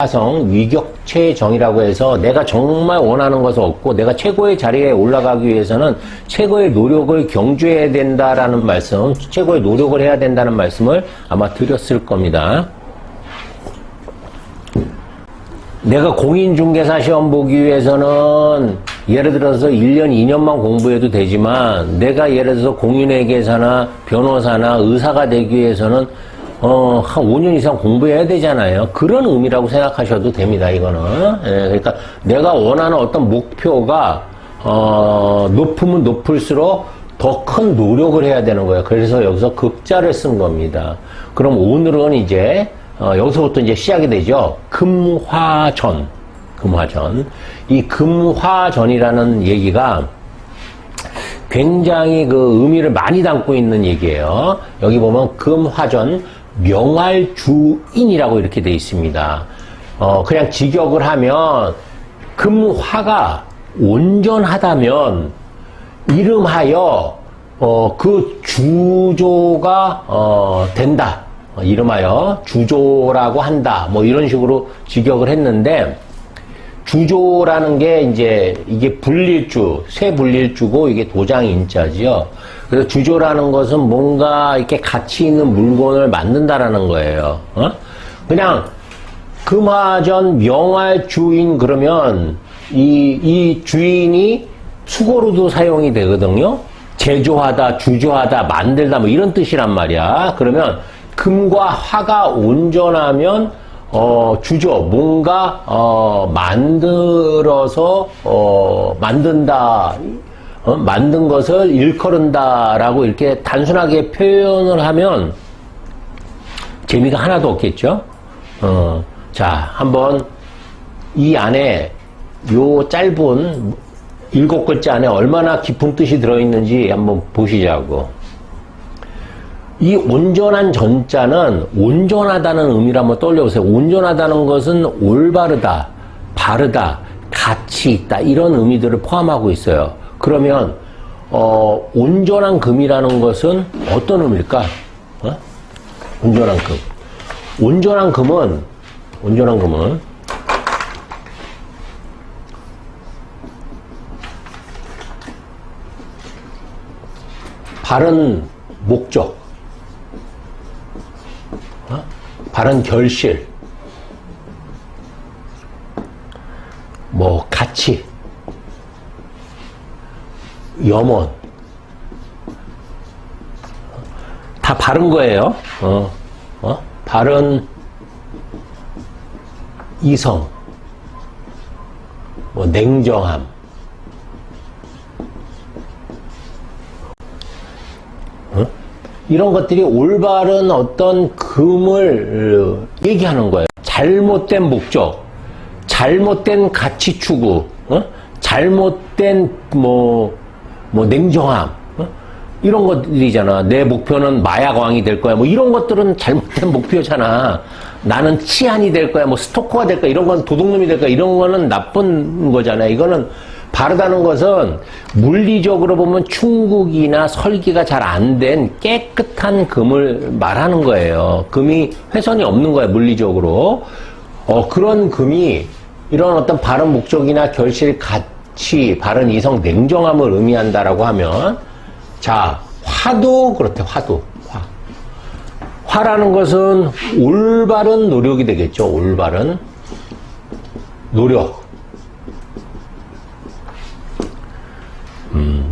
화성 위격체정이라고 해서 내가 정말 원하는 것은 없고 내가 최고의 자리에 올라가기 위해서는 최고의 노력을 경주해야 된다라는 말씀, 최고의 노력을 해야 된다는 말씀을 아마 드렸을 겁니다. 내가 공인중개사 시험 보기 위해서는 예를 들어서 1년, 2년만 공부해도 되지만 내가 예를 들어서 공인회계사나 변호사나 의사가 되기 위해서는 어, 한 5년 이상 공부해야 되잖아요. 그런 의미라고 생각하셔도 됩니다, 이거는. 예, 그러니까 내가 원하는 어떤 목표가, 어, 높으면 높을수록 더 큰 노력을 해야 되는 거예요. 그래서 여기서 극자를 쓴 겁니다. 그럼 오늘은 이제, 어, 여기서부터 이제 시작이 되죠. 금화전. 금화전. 이 금화전이라는 얘기가 굉장히 그 의미를 많이 담고 있는 얘기예요. 여기 보면 금화전 명활주인이라고 이렇게 돼 있습니다. 어, 그냥 직역을 하면 금화가 온전하다면 이름하여 어, 그 주조가 어, 된다. 어, 이름하여 주조라고 한다. 뭐 이런 식으로 직역을 했는데 주조라는 게 이제 이게 불릴주, 쇠 불릴주고 이게 도장 인자지요. 그래서 주조라는 것은 뭔가 이렇게 가치 있는 물건을 만든다라는 거예요. 어? 그냥 금화전 명할 주인 그러면 이, 이 주인이 수고로도 사용이 되거든요. 제조하다, 주조하다, 만들다 뭐 이런 뜻이란 말이야. 그러면 금과 화가 온전하면 어, 주조, 뭔가, 어, 만들어서, 어, 만든다, 어, 만든 것을 일컬은다라고 이렇게 단순하게 표현을 하면 재미가 하나도 없겠죠? 어, 자, 한번 이 안에 요 짧은 일곱 글자 안에 얼마나 깊은 뜻이 들어있는지 한번 보시자고. 이 온전한 전자는 온전하다는 의미를 한번 떠올려보세요. 온전하다는 것은 올바르다, 바르다, 가치 있다 이런 의미들을 포함하고 있어요. 그러면 어, 온전한 금이라는 것은 어떤 의미일까? 어? 온전한 금. 온전한 금은 온전한 금은 바른 목적, 바른 결실, 뭐 가치, 염원 다 바른 거예요. 어, 어? 바른 이성, 뭐 냉정함. 어? 이런 것들이 올바른 어떤 금을 어, 얘기하는 거예요. 잘못된 목적, 잘못된 가치 추구, 어? 잘못된 뭐, 뭐 냉정함, 어? 이런 것들이잖아. 내 목표는 마약왕이 될 거야. 뭐 이런 것들은 잘못된 목표잖아. 나는 치안이 될 거야. 뭐 스토커가 될 거야. 이런 건 도둑놈이 될 거야. 이런 거는 나쁜 거잖아. 이거는 바르다는 것은 물리적으로 보면 충국이나 설기가 잘 안 된 깨끗한 금을 말하는 거예요. 금이 훼손이 없는 거야, 물리적으로. 어, 그런 금이 이런 어떤 바른 목적이나 결실 가치, 바른 이성 냉정함을 의미한다라고 하면 자, 화도 그렇대, 화도. 화. 화라는 것은 올바른 노력이 되겠죠, 올바른 노력.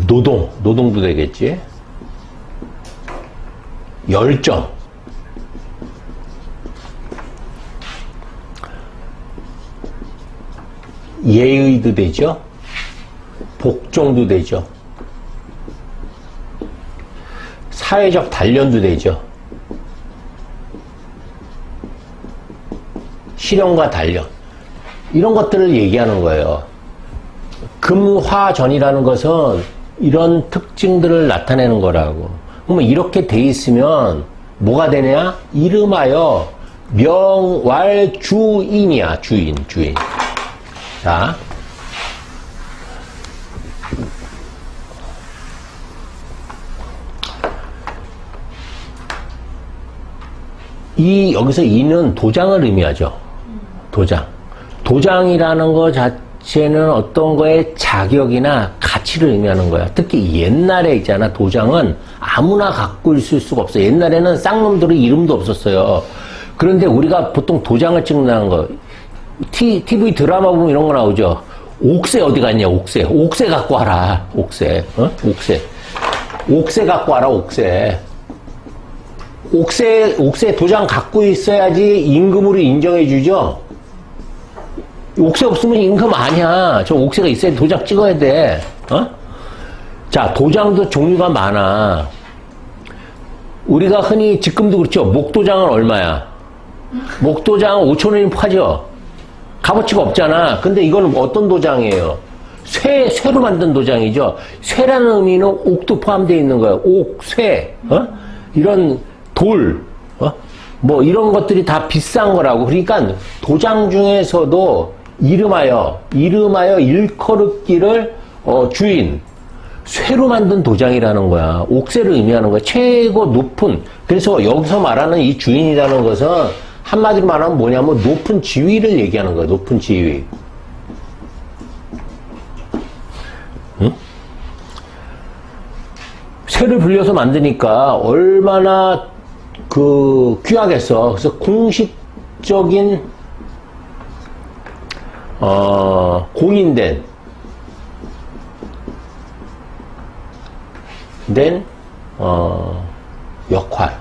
노동, 노동도 되겠지. 열정. 예의도 되죠. 복종도 되죠. 사회적 단련도 되죠. 실현과 단련. 이런 것들을 얘기하는 거예요. 금화전이라는 것은 이런 특징들을 나타내는 거라고. 그러면 이렇게 돼 있으면 뭐가 되냐? 이름하여 명왈 주인이야. 주인, 주인. 자. 이, 여기서 이는 도장을 의미하죠. 도장. 도장이라는 것 자체는 어떤 거에 자격이나 가 치를 의미하는 거야. 특히 옛날에 있잖아. 도장은 아무나 갖고 있을 수가 없어. 옛날에는 쌍놈들의 이름도 없었어요. 그런데 우리가 보통 도장을 찍는다는 거. 티, TV 드라마 보면 이런 거 나오죠. 옥새 어디 갔냐, 옥새. 옥새 갖고 와라, 옥새. 어? 옥새. 옥새 갖고 와라, 옥새. 옥새, 옥새 도장 갖고 있어야지 임금으로 인정해 주죠? 옥새 없으면 임금 아니야. 저 옥새가 있어야 도장 찍어야 돼. 어? 자, 도장도 종류가 많아. 우리가 흔히 지금도 그렇죠. 목도장은 얼마야? 목도장은 5천 원이면 파죠? 값어치가 없잖아. 근데 이건 어떤 도장이에요? 쇠, 쇠로 만든 도장이죠. 쇠라는 의미는 옥도 포함되어 있는 거예요. 옥, 쇠, 어? 이런 돌, 어? 뭐 이런 것들이 다 비싼 거라고. 그러니까 도장 중에서도 이름하여, 이름하여 일컬음기를 어, 주인, 쇠로 만든 도장이라는 거야. 옥쇠를 의미하는 거야. 최고 높은. 그래서 여기서 말하는 이 주인이라는 것은 한마디로 말하면 뭐냐면 높은 지위를 얘기하는 거야. 높은 지위. 응? 쇠를 불려서 만드니까 얼마나 그 귀하겠어. 그래서 공식적인 어, 공인된 된 어, 역할,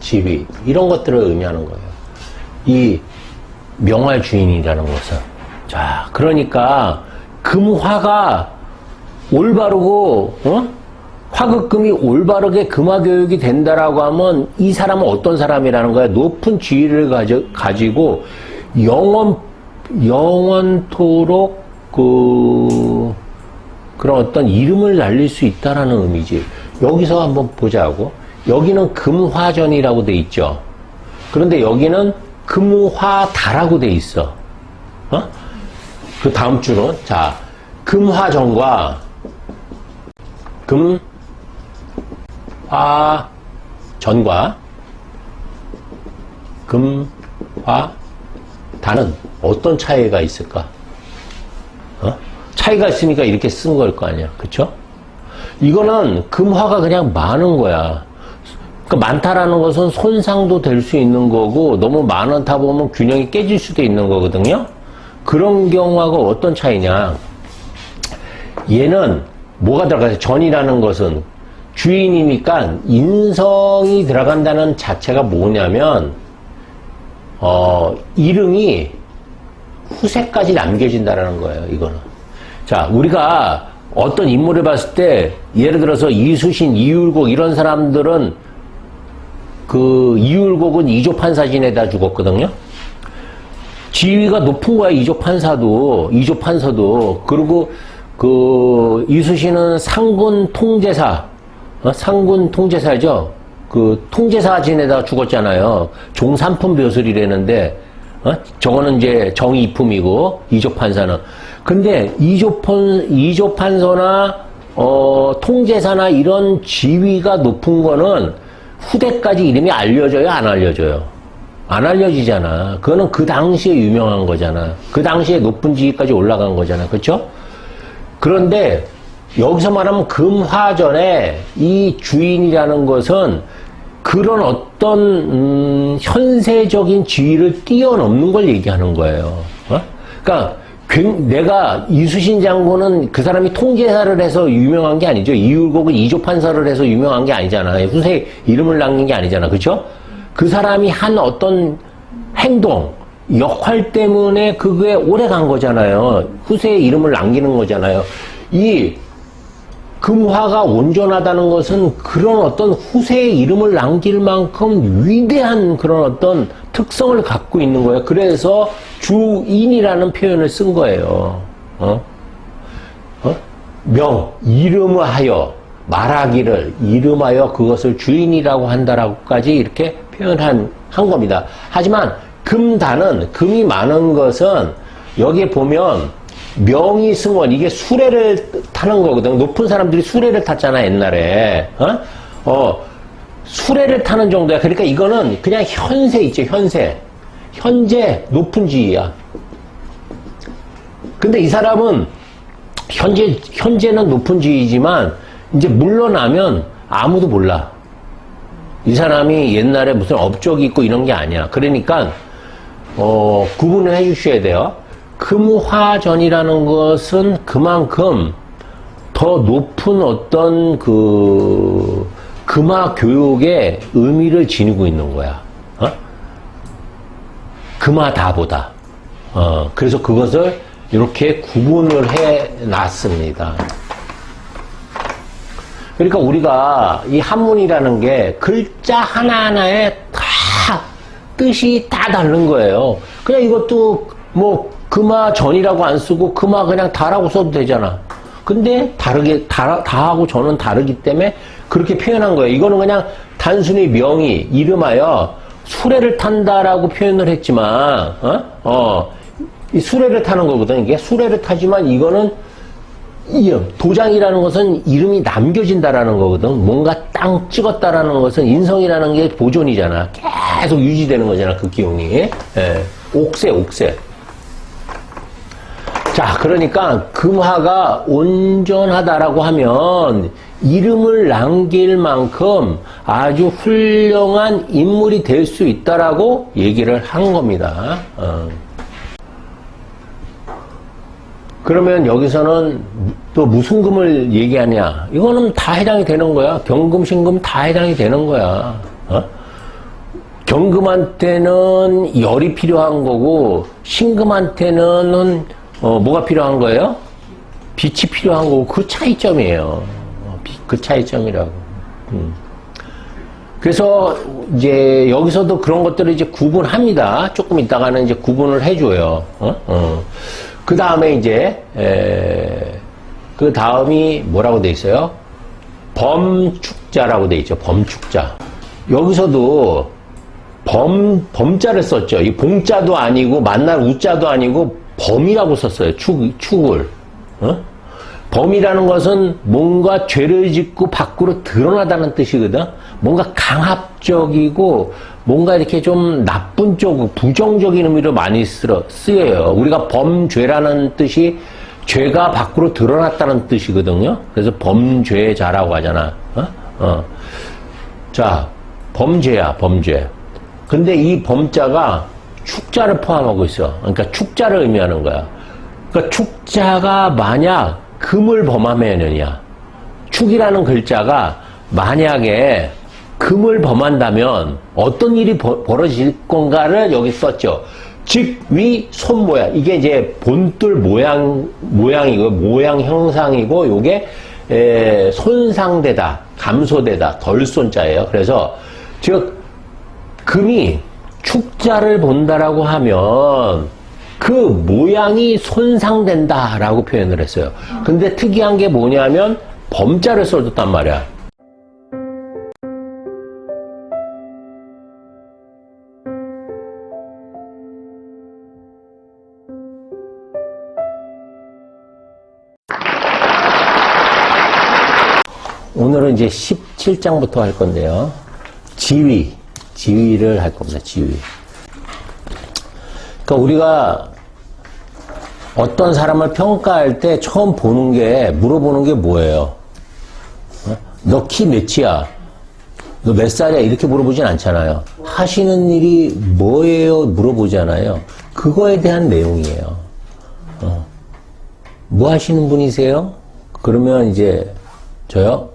지위 이런 것들을 의미하는 거예요. 이 명할 주인이라는 것은 자 그러니까 금화가 올바르고 어? 화극금이 올바르게 금화 교육이 된다라고 하면 이 사람은 어떤 사람이라는 거야? 높은 지위를 가져, 가지고 영원 영원토록 그 그런 어떤 이름을 날릴 수 있다라는 의미지. 여기서 한번 보자고. 여기는 금화전이라고 돼 있죠. 그런데 여기는 금화다라고 돼 있어. 어? 그 다음 줄은 자 금화전과 금화전과 금화다는 어떤 차이가 있을까? 어? 차이가 있으니까 이렇게 쓴 걸 거 아니야. 그쵸? 이거는 금화가 그냥 많은 거야. 그 많다라는 것은 손상도 될 수 있는 거고 너무 많다 보면 균형이 깨질 수도 있는 거거든요. 그런 경우하고 어떤 차이냐? 얘는 뭐가 들어가요? 전이라는 것은 주인이니까 인성이 들어간다는 자체가 뭐냐면 어, 이름이 후세까지 남겨진다라는 거예요. 이거는. 자, 우리가 어떤 인물을 봤을 때 예를 들어서 이수신, 이율곡 이런 사람들은 그 이율곡은 이조 판사진에다 죽었거든요. 지위가 높은 거야 이조 판사도 이조 판사도 그리고 그 이수신은 상군 통제사 어? 상군 통제사죠. 그 통제사 진에다 죽었잖아요. 종삼품 벼슬이라는데 어? 저거는 이제 정이품이고 이조 판사는 근데 이조판 이조 판서나 어, 통제사나 이런 지위가 높은 거는 후대까지 이름이 알려져요, 안 알려져요? 안 알려지잖아. 그거는 그 당시에 유명한 거잖아. 그 당시에 높은 지위까지 올라간 거잖아. 그렇죠? 그런데 여기서 말하면 금화전에 이 주인이라는 것은 그런 어떤 음, 현세적인 지위를 뛰어넘는 걸 얘기하는 거예요. 어? 그러니까 굉- 내가 이수신 장군은 그 사람이 통제사를 해서 유명한 게 아니죠. 이율곡은 이조 판사를 해서 유명한 게 아니잖아. 후세 이름을 남긴 게 아니잖아. 그렇죠? 그 사람이 한 어떤 행동, 역할 때문에 그게 오래 간 거잖아요. 후세의 이름을 남기는 거잖아요. 이 금화가 온전하다는 것은 그런 어떤 후세의 이름을 남길 만큼 위대한 그런 어떤 특성을 갖고 있는 거예요. 그래서 주인이라는 표현을 쓴 거예요. 어? 어? 명, 이름을 하여, 말하기를, 이름하여 그것을 주인이라고 한다라고까지 이렇게 표현한, 한 겁니다. 하지만 금단은, 금이 많은 것은 여기에 보면 명의 승원, 이게 수레를 타는 거거든. 높은 사람들이 수레를 탔잖아, 옛날에. 어? 어, 수레를 타는 정도야. 그러니까 이거는 그냥 현세 있죠, 현세. 현재 높은 지위야. 근데 이 사람은 현재, 현재는 높은 지위지만 이제 물러나면 아무도 몰라. 이 사람이 옛날에 무슨 업적이 있고 이런 게 아니야. 그러니까, 어, 구분을 해 주셔야 돼요. 금화전이라는 것은 그만큼 더 높은 어떤 그 금화 교육의 의미를 지니고 있는 거야. 어? 금화다보다. 어, 그래서 그것을 이렇게 구분을 해 놨습니다. 그러니까 우리가 이 한문이라는 게 글자 하나하나에 다 뜻이 다 다른 거예요. 그냥 이것도 뭐 금화 전이라고 안 쓰고 금화 그냥 다라고 써도 되잖아. 근데 다르게 다, 다하고 전은 다르기 때문에 그렇게 표현한 거예요. 이거는 그냥 단순히 명의 이름하여 수레를 탄다라고 표현을 했지만 어? 어, 이 수레를 타는 거거든. 이게 수레를 타지만 이거는 이름, 도장이라는 것은 이름이 남겨진다라는 거거든. 뭔가 땅 찍었다라는 것은 인성이라는 게 보존이잖아. 계속 유지되는 거잖아. 그 기운이. 예. 옥새, 옥새. 자, 그러니까 금화가 온전하다라고 하면 이름을 남길 만큼 아주 훌륭한 인물이 될 수 있다라고 얘기를 한 겁니다. 어. 그러면 여기서는 또 무슨 금을 얘기하냐? 이거는 다 해당이 되는 거야. 경금, 신금 다 해당이 되는 거야. 어? 경금한테는 열이 필요한 거고, 신금한테는 어, 뭐가 필요한 거예요? 빛이 필요한 거고, 그 차이점이에요. 어, 비- 그 차이점이라고. 음. 그래서 이제 여기서도 그런 것들을 이제 구분합니다. 조금 있다가는 이제 구분을 해줘요. 어? 어. 그 다음에 이제 에, 그 다음이 뭐라고 돼 있어요? 범축자라고 돼 있죠. 범축자. 여기서도 범 범자를 썼죠. 이 봉자도 아니고 만날 우자도 아니고 범이라고 썼어요. 축 축을. 어? 범이라는 것은 뭔가 죄를 짓고 밖으로 드러나다는 뜻이거든. 뭔가 강압적이고 뭔가 이렇게 좀 나쁜 쪽, 부정적인 의미로 많이 쓰러, 쓰여요. 우리가 범죄라는 뜻이 죄가 밖으로 드러났다는 뜻이거든요. 그래서 범죄자라고 하잖아. 어? 어. 자, 범죄야, 범죄. 근데 이 범자가 축자를 포함하고 있어. 그러니까 축자를 의미하는 거야. 그러니까 축자가 만약 금을 범하면이야. 축이라는 글자가 만약에 금을 범한다면 어떤 일이 벌- 벌어질 건가를 여기 썼죠. 즉, 위, 손 모양. 이게 이제 본뜰 모양, 모양이고, 모양 형상이고, 요게, 에, 손상되다, 감소되다, 덜 손자예요. 그래서, 즉, 금이 축자를 본다라고 하면 그 모양이 손상된다라고 표현을 했어요. 근데 특이한 게 뭐냐면 범자를 써줬단 말이야. 오늘은 이제 17장부터 할 건데요. 지위, 지위를 할 겁니다. 지위. 그러니까 우리가 어떤 사람을 평가할 때 처음 보는 게 물어보는 게 뭐예요? 어? 너키 몇이야? 너 몇 살이야? 이렇게 물어보진 않잖아요. 하시는 일이 뭐예요? 물어보잖아요. 그거에 대한 내용이에요. 어. 뭐 하시는 분이세요? 그러면 이제 저요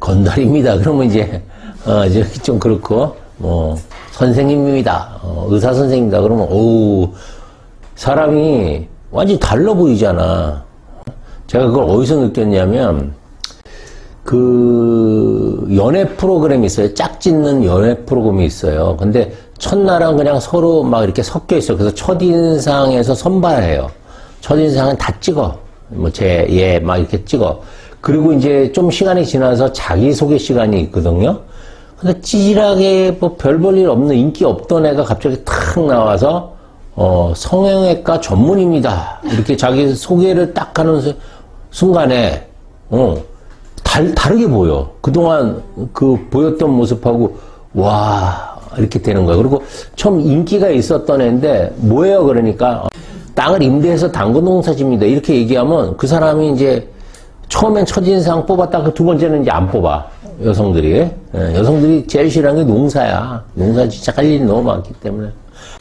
건달입니다. 그러면 이제 어, 좀 그렇고 뭐 선생님입니다. 어, 의사 선생님이다. 그러면 오 사람이 완전히 달라 보이잖아. 제가 그걸 어디서 느꼈냐면 그 연애 프로그램이 있어요. 짝짓는 연애 프로그램이 있어요. 근데 첫날은 그냥 서로 막 이렇게 섞여 있어요. 그래서 첫인상에서 선발해요. 첫인상은 다 찍어. 뭐 제, 얘, 막 이렇게 찍어. 그리고 이제 좀 시간이 지나서 자기소개 시간이 있거든요. 근데 찌질하게 뭐 별 볼 일 없는 인기 없던 애가 갑자기 탁 나와서 어, 성형외과 전문입니다. 이렇게 자기 소개를 딱 하는 수- 순간에, 어, 달, 다르게 보여. 그동안 그 보였던 모습하고, 와, 이렇게 되는 거예요. 그리고 처음 인기가 있었던 애인데 뭐예요? 그러니까 땅을 임대해서 당근 농사집니다. 이렇게 얘기하면 그 사람이 이제 처음엔 첫인상 뽑았다가 그두 번째는 이제 안 뽑아. 여성들이. 예, 여성들이 제일 싫어하는 게 농사야. 농사 진짜 할 일이 너무 많기 때문에.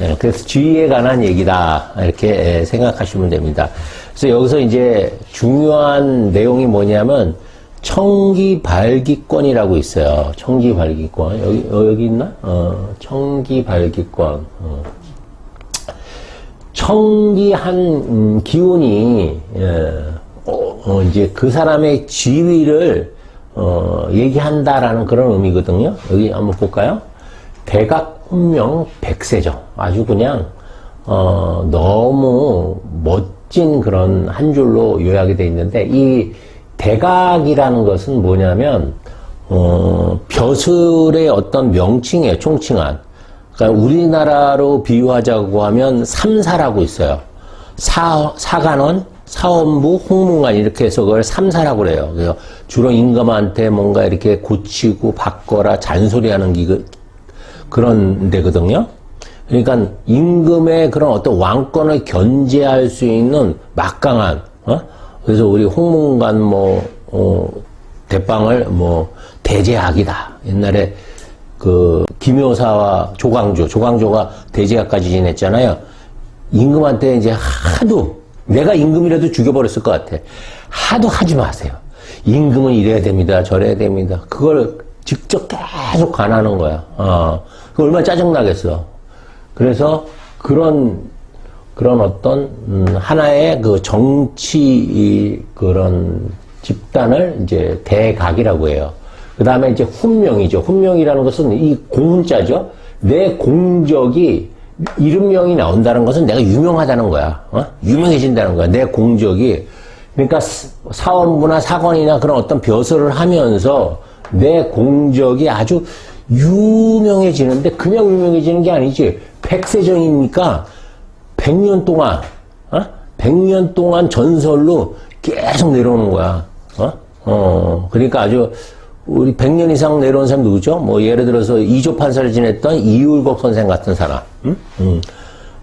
예, 그래서 지위에 관한 얘기다. 이렇게 예, 생각하시면 됩니다. 그래서 여기서 이제 중요한 내용이 뭐냐면 청기 발기권이라고 있어요. 청기 발기권. 여기, 어, 여기 있나? 어, 청기 발기권. 어. 청기한 음, 기운이 예, 어, 어, 이제 그 사람의 지위를 어, 얘기한다라는 그런 의미거든요. 여기 한번 볼까요? 대각 혼명 백세죠. 아주 그냥 어, 너무 멋진 그런 한 줄로 요약이 돼 있는데 이 대각이라는 것은 뭐냐면 어, 벼슬의 어떤 명칭이에요. 총칭한. 그러니까 우리나라로 비유하자고 하면 삼사라고 있어요. 사, 사관원, 사원부, 홍문관 이렇게 해서 그걸 삼사라고 그래요. 그래서 주로 임금한테 뭔가 이렇게 고치고 바꿔라 잔소리하는 기 그런 데거든요. 그러니까 임금의 그런 어떤 왕권을 견제할 수 있는 막강한 어? 그래서 우리 홍문관 뭐 어, 대빵을 뭐 대제학이다. 옛날에 그 김효사와 조광조, 조광조가 대제학까지 지냈잖아요. 임금한테 이제 하도 내가 임금이라도 죽여버렸을 것 같아. 하도 하지 마세요. 임금은 이래야 됩니다. 저래야 됩니다. 그걸 직접 계속 관하는 거야. 어. 그 얼마나 짜증나겠어. 그래서 그런 그런 어떤 음, 하나의 그 정치 그런 집단을 이제 대각이라고 해요. 그 다음에 이제 훈명이죠. 훈명이라는 것은 이 공문자죠. 내 공적이 이름명이 나온다는 것은 내가 유명하다는 거야. 어? 유명해진다는 거야. 내 공적이. 그러니까 사원부나 사관이나 그런 어떤 벼슬을 하면서 내 공적이 아주 유명해지는데 그냥 유명해지는 게 아니지. 백세정이니까 100년 동안, 어? 100년 동안 전설로 계속 내려오는 거야. 어? 어, 그러니까 아주 우리 100년 이상 내려온 사람 누구죠? 뭐 예를 들어서 이조 판사를 지냈던 이율곡 선생 같은 사람. 음? 음.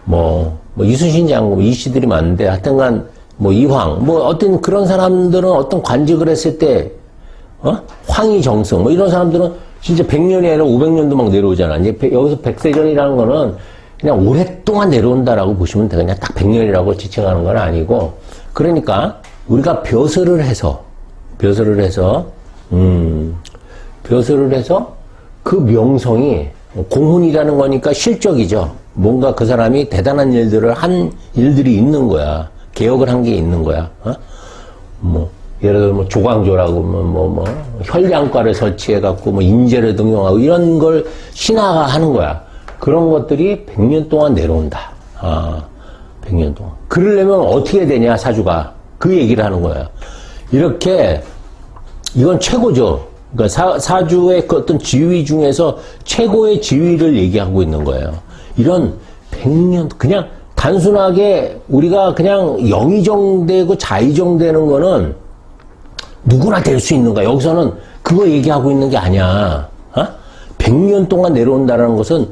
뭐, 뭐 이순신 장군, 뭐 이씨들이 많은데 하여튼간 뭐 이황, 뭐 어떤 그런 사람들은 어떤 관직을 했을 때 어? 황희정승 뭐 이런 사람들은 진짜 100년이 아니라 500년도 막 내려오잖아. 이제 백- 여기서 백세전이라는 거는 그냥 오랫동안 내려온다라고 보시면 돼. 그냥 딱 100년이라고 지칭하는 건 아니고. 그러니까 우리가 벼슬을 해서, 벼슬을 해서, 음, 벼슬을 해서 그 명성이 공훈이라는 거니까 실적이죠. 뭔가 그 사람이 대단한 일들을 한 일들이 있는 거야. 개혁을 한 게 있는 거야. 어? 뭐 예를 들어 뭐 조광조라고 뭐뭐 뭐 혈량과를 설치해 갖고 뭐 인재를 등용하고 이런 걸 신화가 하는 거야. 그런 것들이 100년 동안 내려온다. 아, 100년 동안. 그러려면 어떻게 되냐 사주가 그 얘기를 하는 거야. 이렇게 이건 최고죠. 그러니까 사, 사주의 그 어떤 지위 중에서 최고의 지위를 얘기하고 있는 거예요. 이런 100년 그냥 단순하게 우리가 그냥 영의정되고 자의정되는 거는 누구나 될 수 있는 거야. 여기서는 그거 얘기하고 있는 게 아니야. 어? 100년 동안 내려온다는 것은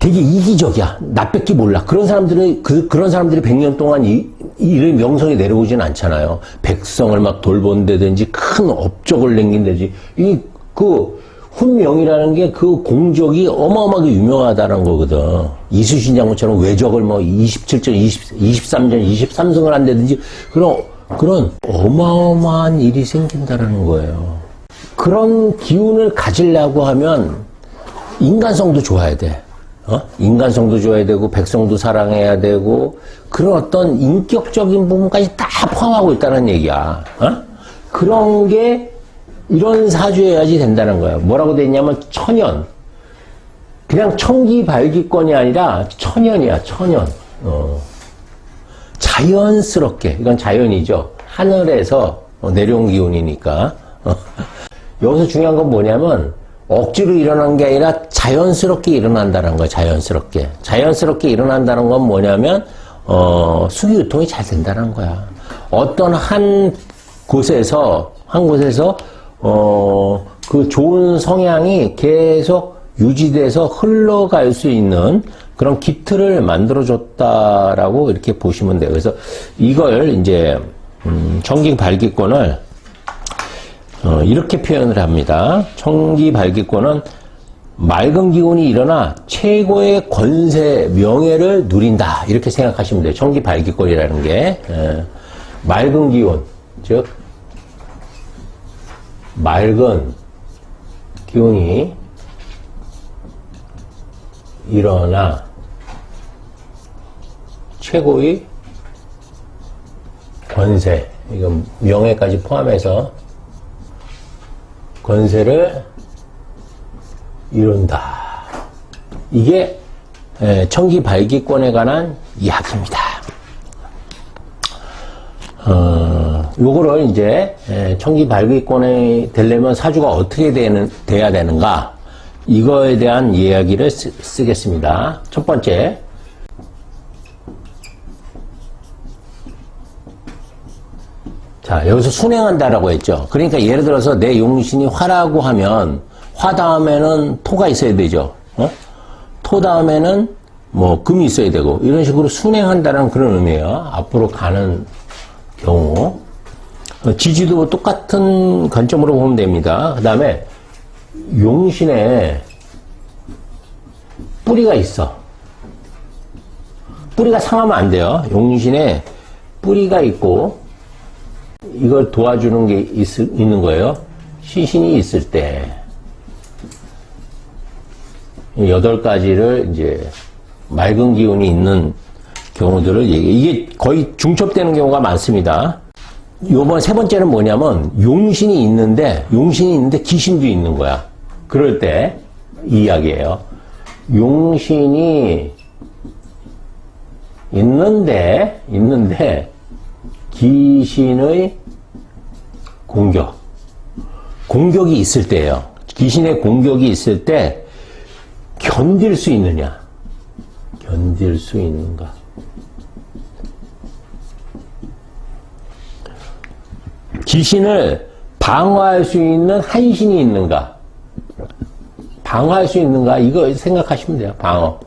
되게 이기적이야. 나 뺏기 몰라. 그런 사람들이, 그, 그런 사람들이 100년 동안 이, 이를 명성이 내려오진 않잖아요. 백성을 막 돌본다든지 큰 업적을 남긴다든지. 이, 그, 훈명이라는 게 그 공적이 어마어마하게 유명하다는 거거든. 이수신 장군처럼 외적을 뭐 27전, 20, 23전, 23승을 한다든지 그런, 그런 어마어마한 일이 생긴다라는 거예요. 그런 기운을 가지려고 하면 인간성도 좋아야 돼. 어? 인간성도 좋아야 되고, 백성도 사랑해야 되고, 그런 어떤 인격적인 부분까지 다 포함하고 있다는 얘기야. 어? 그런 게 이런 사주여야지 된다는 거야. 뭐라고 돼 있냐면 천연. 그냥 청기 발기권이 아니라 천연이야, 천연. 어. 자연스럽게, 이건 자연이죠. 하늘에서 어, 내려온 기운이니까. 어. 여기서 중요한 건 뭐냐면, 억지로 일어난 게 아니라 자연스럽게 일어난다는 거야, 자연스럽게. 자연스럽게 일어난다는 건 뭐냐면, 어, 수기 유통이 잘 된다는 거야. 어떤 한 곳에서, 한 곳에서, 어, 그 좋은 성향이 계속 유지돼서 흘러갈 수 있는 그런 기틀을 만들어줬다라고 이렇게 보시면 돼요. 그래서 이걸 이제 음, 청기 발기권을 어, 이렇게 표현을 합니다. 청기 발기권은 맑은 기운이 일어나 최고의 권세, 명예를 누린다. 이렇게 생각하시면 돼요. 청기 발기권이라는 게. 예. 맑은 기운, 즉, 맑은 기운이 일어나 최고의 권세, 이건 명예까지 포함해서 권세를 이룬다. 이게 에, 청기 발기권에 관한 이야기입니다. 어, 요거를 이제 에, 청기 발기권이 되려면 사주가 어떻게 되는, 돼야 되는가 이거에 대한 이야기를 쓰, 쓰겠습니다. 첫 번째 자, 여기서 순행한다라고 했죠. 그러니까 예를 들어서 내 용신이 화라고 하면 화 다음에는 토가 있어야 되죠. 어? 토 다음에는 뭐 금이 있어야 되고 이런 식으로 순행한다는 그런 의미예요. 앞으로 가는 경우. 어, 지지도 똑같은 관점으로 보면 됩니다. 그 다음에 용신에 뿌리가 있어. 뿌리가 상하면 안 돼요. 용신에 뿌리가 있고 이걸 도와주는 게 있, 있는 거예요. 시신이 있을 때. 이 여덟 가지를 이제 맑은 기운이 있는 경우들을 얘기, 이게 거의 중첩되는 경우가 많습니다. 요번 세 번째는 뭐냐면 용신이 있는데, 용신이 있는데 귀신도 있는 거야. 그럴 때이 이야기예요. 용신이 있는데, 있는데, 귀신의 공격. 공격이 있을 때예요. 귀신의 공격이 있을 때 견딜 수 있느냐? 견딜 수 있는가? 귀신을 방어할 수 있는 한신이 있는가? 방어할 수 있는가? 이거 생각하시면 돼요. 방어.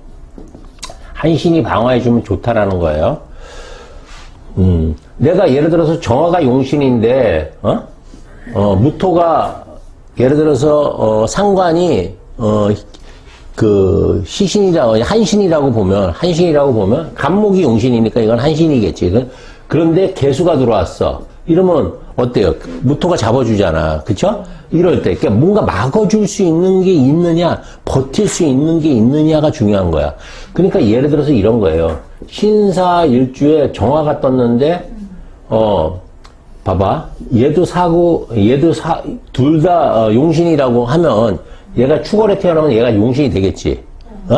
한신이 방어해주면 좋다라는 거예요. 음, 내가 예를 들어서 정화가 용신인데, 어? 어, 무토가, 예를 들어서, 어, 상관이, 어, 그, 시신이라고, 한신이라고 보면, 한신이라고 보면, 간목이 용신이니까 이건 한신이겠지. 그- 그런데 개수가 들어왔어. 이러면, 어때요? 무토가 잡아주잖아. 그쵸? 이럴 때, 그러니까 뭔가 막아줄 수 있는 게 있느냐, 버틸 수 있는 게 있느냐가 중요한 거야. 그러니까 예를 들어서 이런 거예요. 신사 일주에 정화가 떴는데, 어, 봐봐. 얘도 사고, 얘도 사, 둘 다 용신이라고 하면, 얘가 축월에 태어나면 얘가 용신이 되겠지. 어?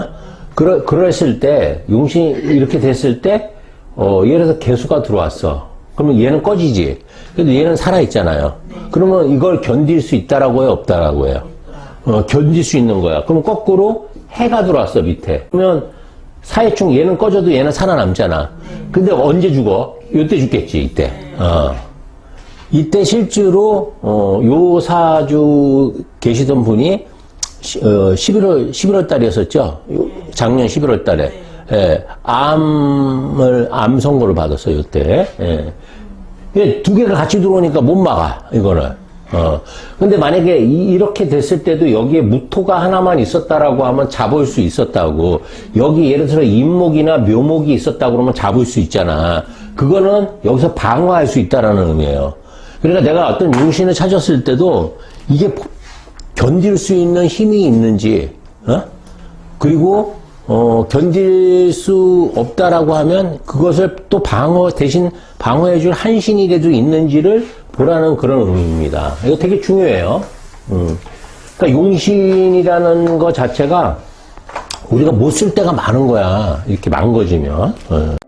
그러, 그랬을 때, 용신이 이렇게 됐을 때, 어, 예를 들어서 개수가 들어왔어. 그러면 얘는 꺼지지. 근데 얘는 살아있잖아요. 그러면 이걸 견딜 수 있다라고 해요? 없다라고 해요? 어, 견딜 수 있는 거야. 그럼 거꾸로 해가 들어왔어, 밑에. 그러면 사회충 얘는 꺼져도 얘는 살아남잖아. 근데 언제 죽어? 이때 죽겠지, 이때. 어. 이때 실제로, 어, 요 사주 계시던 분이, 시- 어, 11월, 11월 달이었었죠? 요- 작년 11월 달에. 예, 암을, 암 선고를 받았어요, 요때. 예. 이게 두 개가 같이 들어오니까 못 막아, 이거는. 어. 근데 만약에 이- 이렇게 됐을 때도 여기에 무토가 하나만 있었다라고 하면 잡을 수 있었다고. 여기 예를 들어 인목이나 묘목이 있었다고 그러면 잡을 수 있잖아. 그거는 여기서 방어할 수 있다라는 의미예요. 그러니까 내가 어떤 용신을 찾았을 때도 이게 견딜 수 있는 힘이 있는지, 어? 그리고 어, 견딜 수 없다라고 하면 그것을 또 방어 대신 방어해 줄 한신이라도 있는지를 보라는 그런 의미입니다. 이거 되게 중요해요. 음. 그러니까 용신이라는 것 자체가 우리가 못 쓸 때가 많은 거야. 이렇게 망가지면. 어.